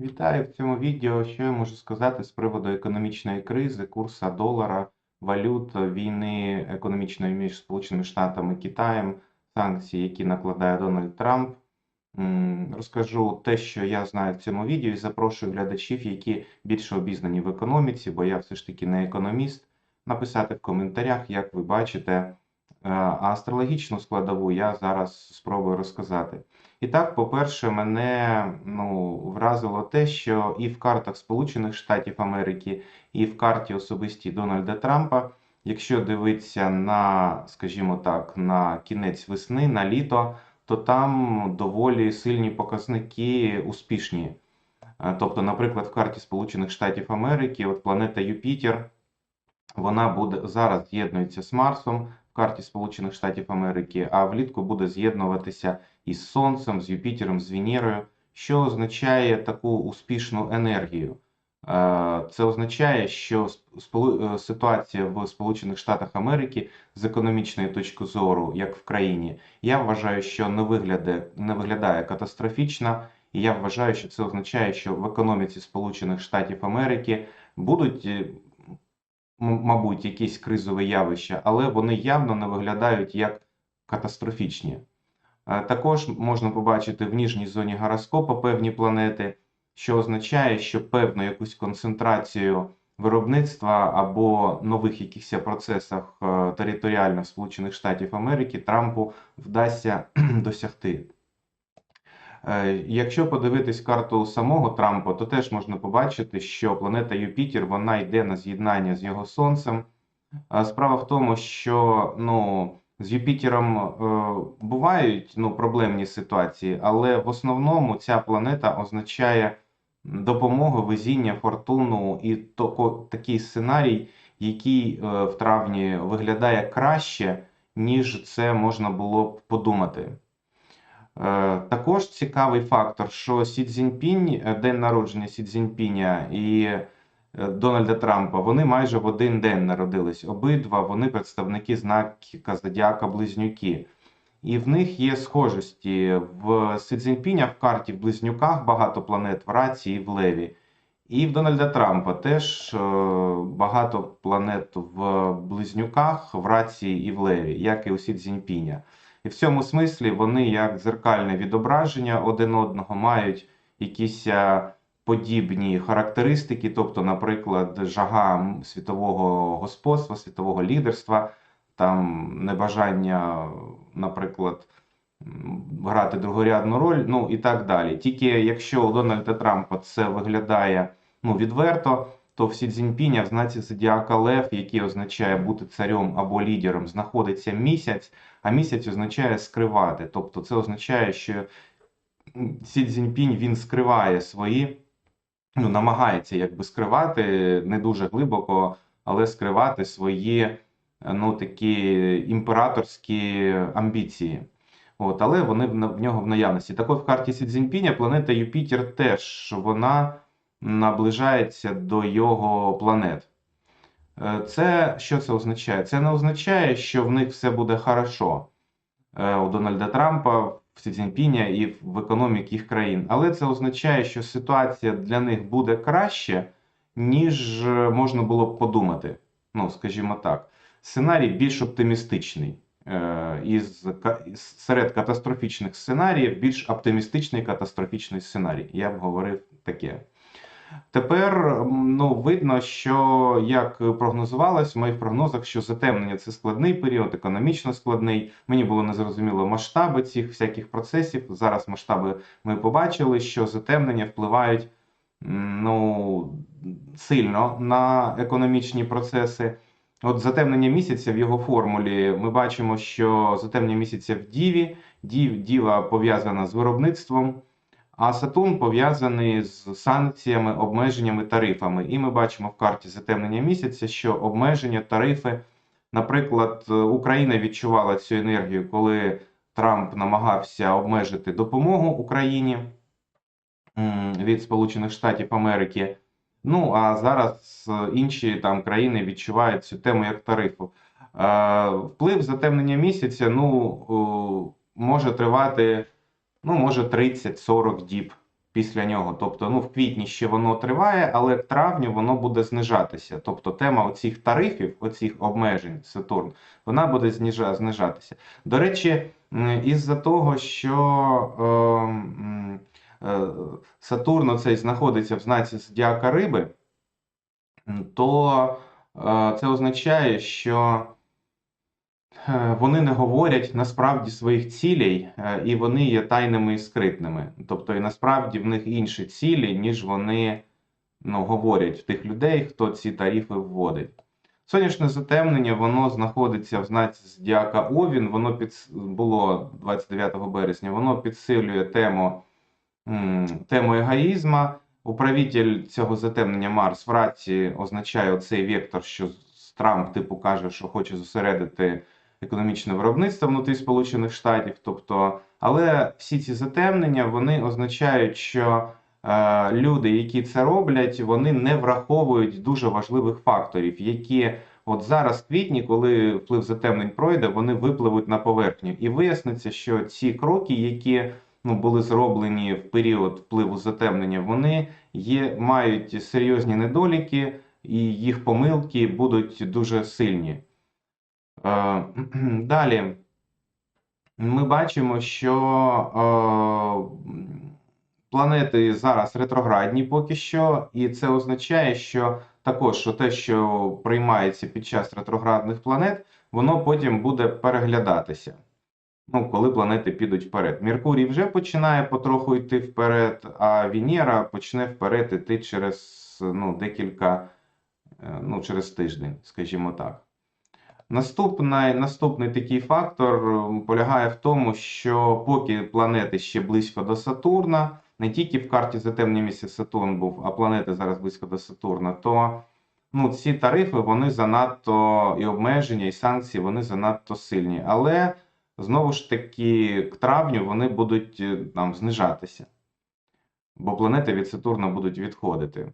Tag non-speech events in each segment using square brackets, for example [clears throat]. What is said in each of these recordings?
Вітаю в цьому відео. Що я можу сказати з приводу економічної кризи, курсу долара, валют, війни економічної між Сполученими Штатами і Китаєм, санкцій, які накладає Дональд Трамп. Розкажу те, що я знаю в цьому відео, і запрошую глядачів, які більше обізнані в економіці, бо я все ж таки не економіст, написати в коментарях, як ви бачите. Е, А астрологічну складову я зараз спробую розказати. І так, по-перше, мене ну, вразило те, що і в картах Сполучених Штатів Америки, і в карті особистій Дональда Трампа, якщо дивитися на, скажімо так, на кінець весни, на літо, то там доволі сильні показники успішні. Е, Тобто, наприклад, в карті Сполучених Штатів Америки, от планета Юпітер, вона буде зараз з'єднується з Марсом карті Сполучених Штатів Америки, а влітку буде з'єднуватися із Сонцем, з Юпітером, з Венерою, що означає таку успішну енергію. Е, Це означає, що е, ситуація в Сполучених Штатах Америки з економічної точки зору, як в країні, я вважаю, що не виглядає, не виглядає катастрофічно, і я вважаю, що це означає, що в економіці Сполучених Штатів Америки будуть, е, мабуть, якісь кризові явища, але вони явно не виглядають як катастрофічні. Е, Також можна побачити в ніжній зоні гороскопа певні планети, що означає, що певну якусь концентрацію виробництва або нових якихось процесах е, територіально Сполучених Штатів Америки Трампу вдасться [clears throat] досягти. Е, Якщо подивитись карту самого Трампа, то теж можна побачити, що планета Юпітер вона йде на з'єднання з його сонцем. Справа в тому, що ну, з Юпітером е, бувають ну, проблемні ситуації, але в основному ця планета означає допомогу, везіння, фортуну і токо, такий сценарій, який е, в травні виглядає краще, ніж це можна було б подумати. Е, Також цікавий фактор, що Сі Цзіньпінь, е, день народження Сі Цзіньпіня і е, Дональда Трампа, вони майже в один день народились. Обидва вони представники знака Зодіака Близнюки. І в них є схожості. В Сі Цзіньпіня в карті в Близнюках багато планет в Раці і в Леві. І в Дональда Трампа теж багато планет в Близнюках, в Раці і в Леві, як і у Сі Цзіньпіня. І в цьому смислі вони як дзеркальне відображення один одного мають якісь е, подібні характеристики, тобто, наприклад, жага світового господства, світового лідерства, там небажання, наприклад, грати другорядну роль, ну і так далі. Тільки якщо у Дональда Трампа це виглядає ну, відверто, то в Сі Цзіньпіня в знаці зодіака Лев, який означає бути царем або лідером, знаходиться місяць, а місяць означає скривати. Тобто це означає, що Сі Цзіньпінь він скриває свої, ну, намагається якби скривати не дуже глибоко, але скривати свої ну, такі імператорські амбіції. От, але вони в, в нього в наявності. Так от в карті Сі Цзіньпіня планета Юпітер теж вона наближається до його планет. Е, Це що це означає? Це не означає, що в них все буде хорошо е, у Дональда Трампа, в Цзіньпіня і в економіці їх країн. Але це означає, що ситуація для них буде краще, ніж е, можна було б подумати. Ну, скажімо так, сценарій більш оптимістичний. Із- серед катастрофічних сценаріїв більш оптимістичний катастрофічний сценарій. Я б говорив таке. Тепер ну, видно, що як прогнозувалось в моїх прогнозах, що затемнення це складний період, економічно складний. Мені було незрозуміло масштаби цих всяких процесів. Зараз масштаби ми побачили, що затемнення впливають ну, сильно на економічні процеси. От затемнення місяця в його формулі ми бачимо, що затемнення місяця в Діві, Дів, Діва пов'язана з виробництвом. А Сатурн пов'язаний з санкціями, обмеженнями, тарифами. І ми бачимо в карті затемнення місяця, що обмеження, тарифи, наприклад, е, Україна відчувала цю енергію, коли Трамп намагався обмежити допомогу Україні від Сполучених Штатів Америки. Ну а зараз е, інші там країни відчувають цю тему як тарифу. Е, Вплив затемнення місяця ну, може тривати ну, може 30-40 діб. після нього. Тобто, ну, в квітні ще воно триває, але к травню воно буде знижатися. Тобто тема оцих тарифів, оцих обмежень Сатурн, вона буде знижатися. До речі, із-за того, що е, е, Сатурн оцей знаходиться в знаці зодіака Риби, то е, це означає, що вони не говорять насправді своїх цілей, е, і вони є тайними і скритними. Тобто, і насправді в них інші цілі, ніж вони ну, говорять в тих людей, хто ці тарифи вводить. Сонячне затемнення, воно знаходиться в знаці зодіака Овін, воно під... було 29 березня, воно підсилює тему, тему егоїзма. Управитель цього затемнення Марс в раці означає оцей вектор, що Трамп типу каже, що хоче зосередити економічне виробництво внутрі Сполучених Штатів. Тобто, але всі ці затемнення вони означають, що е, люди, які це роблять, вони не враховують дуже важливих факторів, які от зараз, в квітні, коли вплив затемнень пройде, вони випливуть на поверхню. І виясниться, що ці кроки, які ну, були зроблені в період впливу затемнення, вони є, мають серйозні недоліки, і їх помилки будуть дуже сильні. Е, [clears throat] Далі ми бачимо, що е, планети зараз ретроградні поки що, і це означає, що також що те, що приймається під час ретроградних планет, воно потім буде переглядатися. Ну, коли планети підуть вперед. Меркурій вже починає потроху йти вперед, а Венера почне вперед іти через ну, декілька, е, ну, через тиждень, скажімо так. Наступний, наступний такий фактор полягає в тому, що поки планети ще близько до Сатурна, не тільки в карті затемнення місяця Сатурн був, а планети зараз близько до Сатурна, то ну, ці тарифи вони занадто і обмеження, і санкції вони занадто сильні. Але знову ж таки, к травню вони будуть е, там знижатися, бо планети від Сатурна будуть відходити.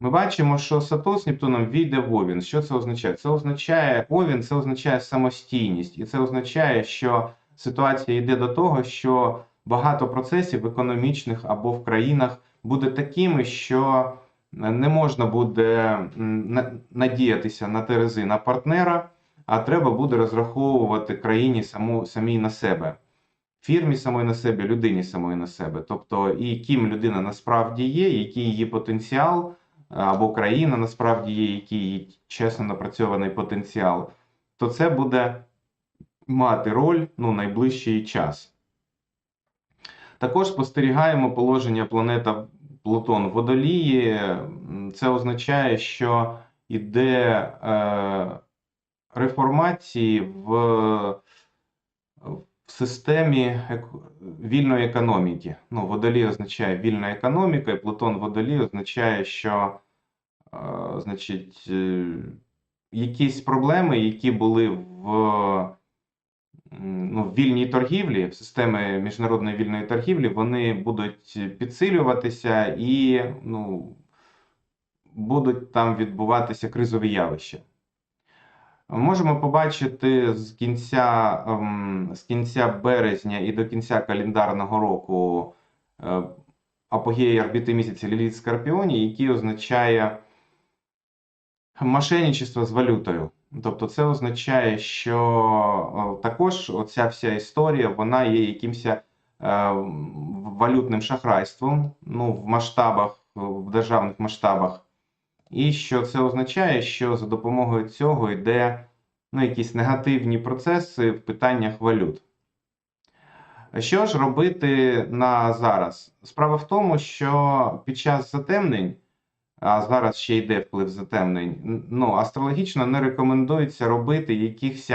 Ми бачимо, що Сатурн з Нептуном війде в Овін. Що це означає? Це означає Овін, це означає самостійність, і це означає, що ситуація йде до того, що багато процесів економічних або в країнах буде такими, що не можна буде надіятися на терези на партнера, а треба буде розраховувати країні саму, самій на себе. Фірмі самої на себе, людині самої на себе. Тобто, і ким людина насправді є, який її потенціал, або країна насправді є, який чесно напрацьований потенціал, то це буде мати роль ну, найближчий час. Також спостерігаємо положення планета Плутон Водолії. Це означає, що йде е, реформації в, в системі вільної економіки. Ну, Водолій означає вільна економіка, і Плутон Водолій означає, що е, значить, е, якісь проблеми, які були в ну, в вільній торгівлі, в системі міжнародної вільної торгівлі, вони будуть підсилюватися і ну, будуть там відбуватися кризові явища. Можемо побачити з кінця, ем, з кінця березня і до кінця календарного року е, апогеї орбіти місяця Ліліт Скорпіоні, який означає мошенничество з валютою. Тобто це означає, що е, також оця вся історія вона є якимось е, валютним шахрайством ну, в масштабах, в державних масштабах. І що це означає, що за допомогою цього йде ну, якісь негативні процеси в питаннях валют. Що ж робити на зараз? Справа в тому, що під час затемнень, а зараз ще йде вплив затемнень, ну, астрологічно не рекомендується робити якихось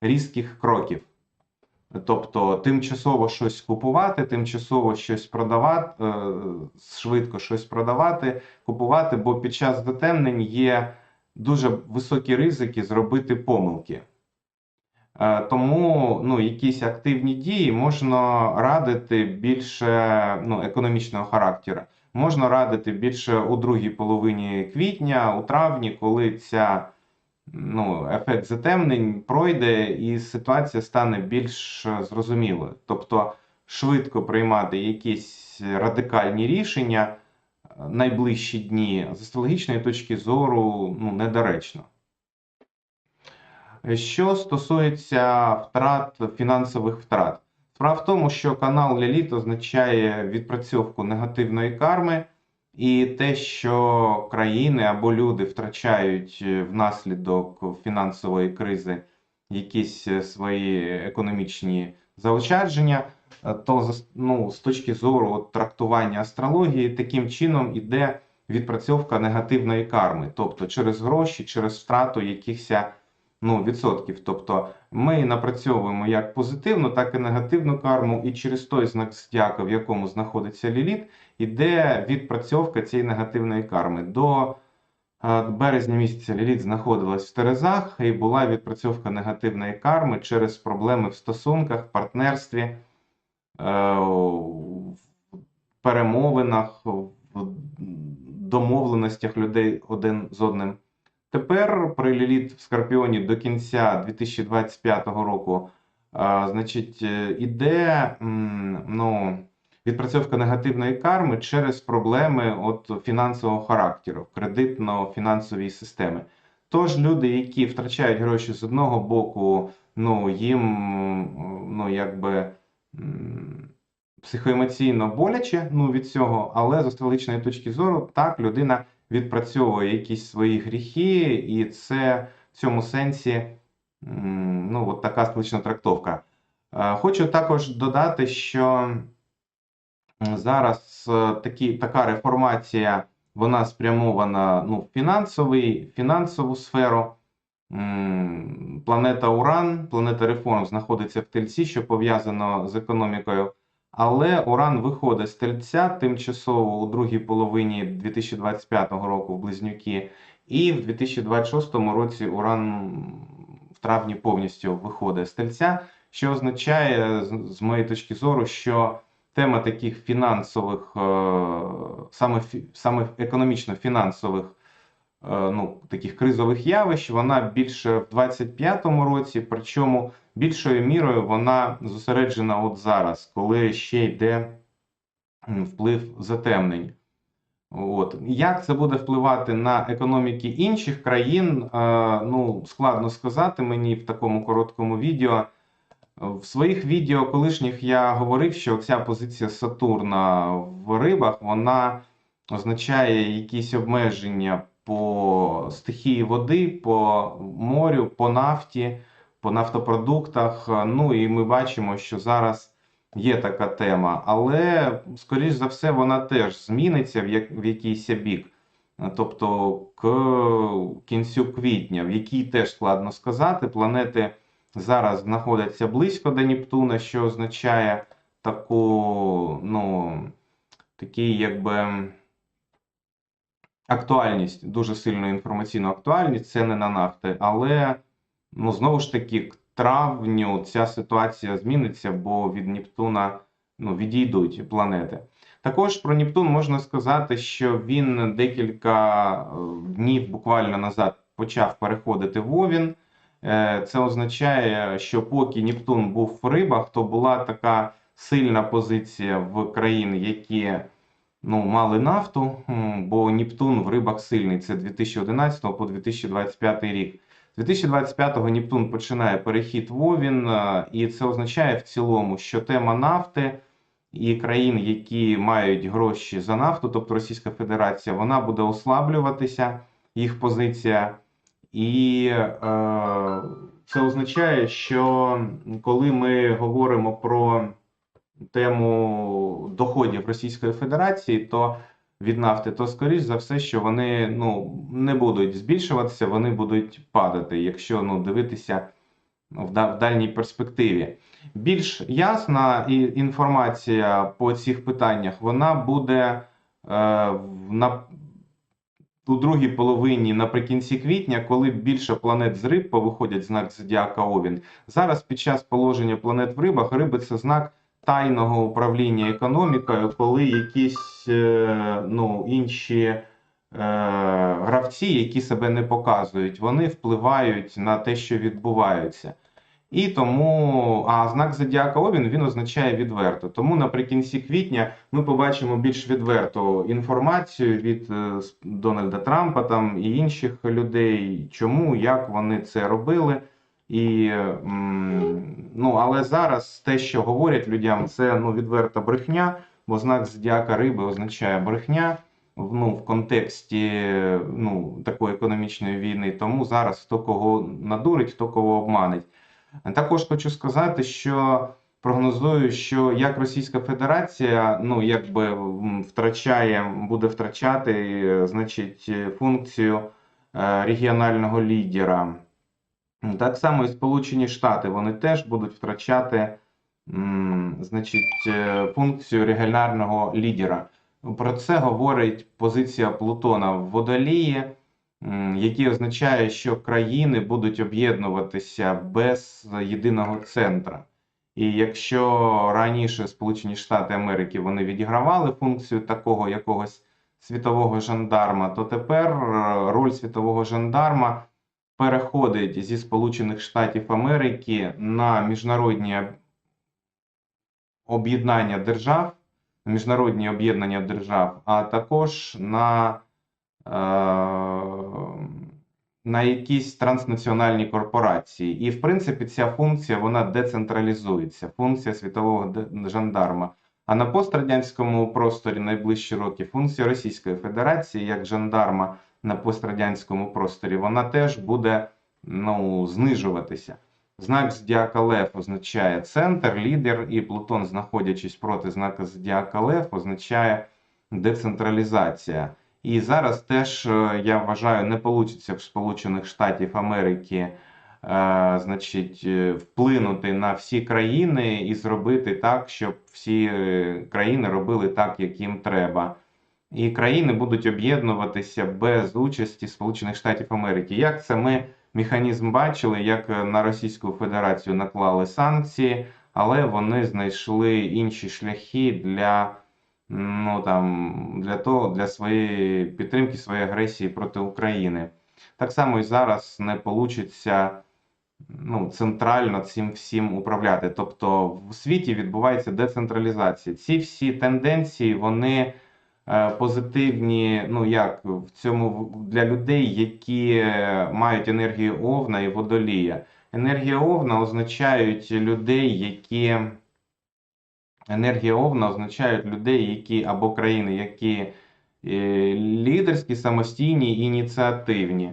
різких кроків. Тобто тимчасово щось купувати, тимчасово щось продавати, е, швидко щось продавати, купувати, бо під час затемнень є дуже високі ризики зробити помилки. Е, Тому ну, якісь активні дії можна радити більше ну, економічного характеру. Можна радити більше у другій половині квітня, у травні, коли ця ну, ефект затемнень пройде і ситуація стане більш зрозумілою. Тобто швидко приймати якісь радикальні рішення е, найближчі дні з астрологічної точки зору ну, недоречно. Що стосується втрат, фінансових втрат, справа в тому, що канал Ліліт означає відпрацьовку негативної карми, і те, що країни або люди втрачають е, внаслідок фінансової кризи якісь е, свої економічні заощадження, е, то ну, з точки зору от, трактування астрології, таким чином іде відпрацьовка негативної карми, тобто через гроші, через втрату якихось ну, відсотків. Тобто ми напрацьовуємо як позитивну, так і негативну карму, і через той знак зодіака, в якому знаходиться ліліт, іде відпрацьовка цієї негативної карми. До е, березня місяця ліліт знаходилась в Терезах, і була відпрацьовка негативної карми через проблеми в стосунках, партнерстві, е, в перемовинах, в домовленостях людей один з одним. Тепер при Ліліт в Скорпіоні до кінця 2025 року, а, значить, е, іде ну, відпрацьовка негативної карми через проблеми от фінансового характеру, кредитно-фінансової системи. Тож люди, які втрачають гроші з одного боку, ну їм ну, якби психоемоційно боляче ну, від цього, але з астрологічної точки зору, так, людина відпрацьовує якісь свої гріхи, і це в цьому сенсі ну, от така астрологічна трактовка. Е, Хочу також додати, що зараз е, такі, така реформація вона спрямована ну, в фінансовий, фінансову сферу. Планета Уран, планета реформ знаходиться в Тельці, що пов'язано з економікою. Але Уран виходить з Тельця тимчасово у другій половині 2025 року в Близнюки, і в 2026 році Уран в травні повністю виходить з Тельця, що означає, з- з моєї точки зору, що тема таких фінансових, е, саме, саме економічно-фінансових е, ну, таких кризових явищ, вона більше в 25-му році, причому більшою мірою вона зосереджена от зараз, коли ще йде вплив затемнень. От. Як це буде впливати на економіки інших країн, е, ну, складно сказати мені в такому короткому відео. В своїх відео колишніх я говорив, що ця позиція Сатурна в рибах вона означає якісь обмеження по стихії води, по морю, по нафті, по нафтопродуктах. Ну і ми бачимо, що зараз є така тема, але, скоріш за все, вона теж зміниться в якийсь бік. Тобто к кінцю квітня, в якій теж складно сказати, планети зараз знаходяться близько до Нептуна, що означає таку, ну, такий, якби актуальність, дуже сильну інформаційну актуальність, ціни на нафти, але ну, знову ж таки, к травню ця ситуація зміниться, бо від Нептуна ну, відійдуть планети. Також про Нептун можна сказати, що він декілька е, днів буквально назад почав переходити в Овін. Е, Це означає, що поки Нептун був в рибах, то була така сильна позиція в країн, які ну, мали нафту, бо Нептун в рибах сильний. Це 2011 по 2025 рік. 2025-го Нептун починає перехід в Овін, е, і це означає в цілому, що тема нафти і країн, які мають гроші за нафту, тобто Російська Федерація, вона буде ослаблюватися, їх позиція. І е, це означає, що коли ми говоримо про тему доходів Російської Федерації, то від нафти, то скоріш за все, що вони ну, не будуть збільшуватися, вони будуть падати, якщо ну, дивитися в да- в дальній перспективі. Більш ясна інформація по цих питаннях вона буде е, на у другій половині наприкінці квітня, коли більше планет з риб повиходять знак зодіака Овін. Зараз під час положення планет в рибах риби це знак тайного управління економікою, коли якісь е, ну, інші е, гравці, які себе не показують, вони впливають на те, що відбувається. І тому, а знак зодіака Овін він означає відверто. Тому наприкінці квітня ми побачимо більш відверту інформацію від е, Дональда Трампа там і інших людей, чому, як вони це робили. І, ну, але зараз те, що говорять людям, це ну, відверта брехня, бо знак зодіака риби означає брехня ну, в контексті ну, такої економічної війни. Тому зараз хто кого надурить, хто кого обманить. Також хочу сказати, що прогнозую, що як Російська Федерація ну, якби втрачає, буде втрачати, е, значить, е, функцію е, регіонального лідера. Так само і Сполучені Штати вони теж будуть втрачати значить, функцію регіонального лідера. Про це говорить позиція Плутона в Водолії, який означає, що країни будуть об'єднуватися без єдиного центра. І якщо раніше Сполучені Штати Америки вони відігравали функцію такого якогось світового жандарма, то тепер е, роль світового жандарма переходить зі Сполучених Штатів Америки на міжнародні об'єднання держав, міжнародні об'єднання держав, а також на, на якісь транснаціональні корпорації. І, в принципі, ця функція вона децентралізується, функція світового жандарма. А на пострадянському просторі найближчі роки функція Російської Федерації як жандарма на пострадянському просторі, вона теж буде ну, знижуватися. Знак зодіака Лев означає центр, лідер, і Плутон, знаходячись проти знака зодіака Лев, означає децентралізація. І зараз теж, е, я вважаю, не вийде в Сполучених Штатів Америки е, значить, е, вплинути на всі країни і зробити так, щоб всі країни робили так, як їм треба. І країни будуть об'єднуватися без участі Сполучених Штатів Америки. Як це ми механізм бачили, як на Російську Федерацію наклали санкції, але вони знайшли інші шляхи для, ну, там, для того, для своєї підтримки, своєї агресії проти України. Так само і зараз не вийде ну, центрально цим всім управляти. Тобто в світі відбувається децентралізація. Ці всі тенденції, вони е, позитивні, ну як в цьому для людей, які мають енергію Овна і Водолія. Енергія Овна означають людей, які енергія Овна означають людей, які або країни, які е, лідерські, самостійні ініціативні.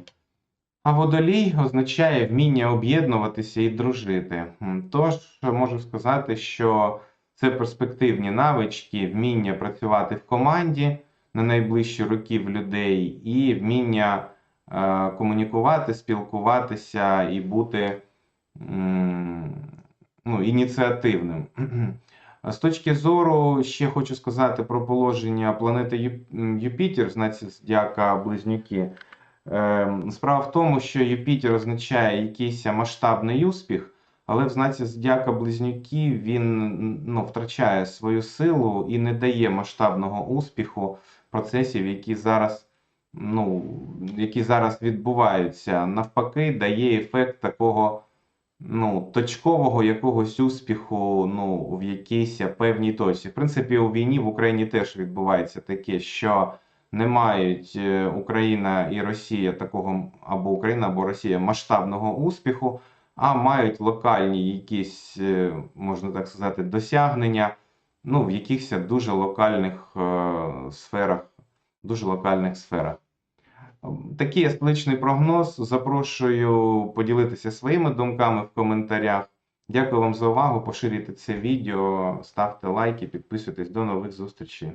А водолій означає вміння об'єднуватися і дружити. Тож можу сказати, що це перспективні навички, вміння працювати в команді на найближчі роки в людей, і вміння е, комунікувати, спілкуватися і бути м, ну, ініціативним. [clears throat] З точки зору, ще хочу сказати про положення планети Юпітер, знаці зодіака Близнюки. Ем, Справа в тому, що Юпітер означає якийсь масштабний успіх, але в знаці зодіака Близнюків він ну, втрачає свою силу і не дає масштабного успіху процесів, які зараз, ну, які зараз відбуваються. Навпаки, дає ефект такого ну, точкового якогось успіху ну, в якійсь певній точці. В принципі, у війні в Україні теж відбувається таке, що не мають е, Україна і Росія такого або Україна, або Росія масштабного успіху, а мають локальні якісь, е, можна так сказати, досягнення ну, в якихось дуже локальних е, сферах, дуже локальних сферах. Такий естетичний прогноз. Запрошую поділитися своїми думками в коментарях. Дякую вам за увагу. Поширюйте це відео, ставте лайки, підписуйтесь. До нових зустрічей.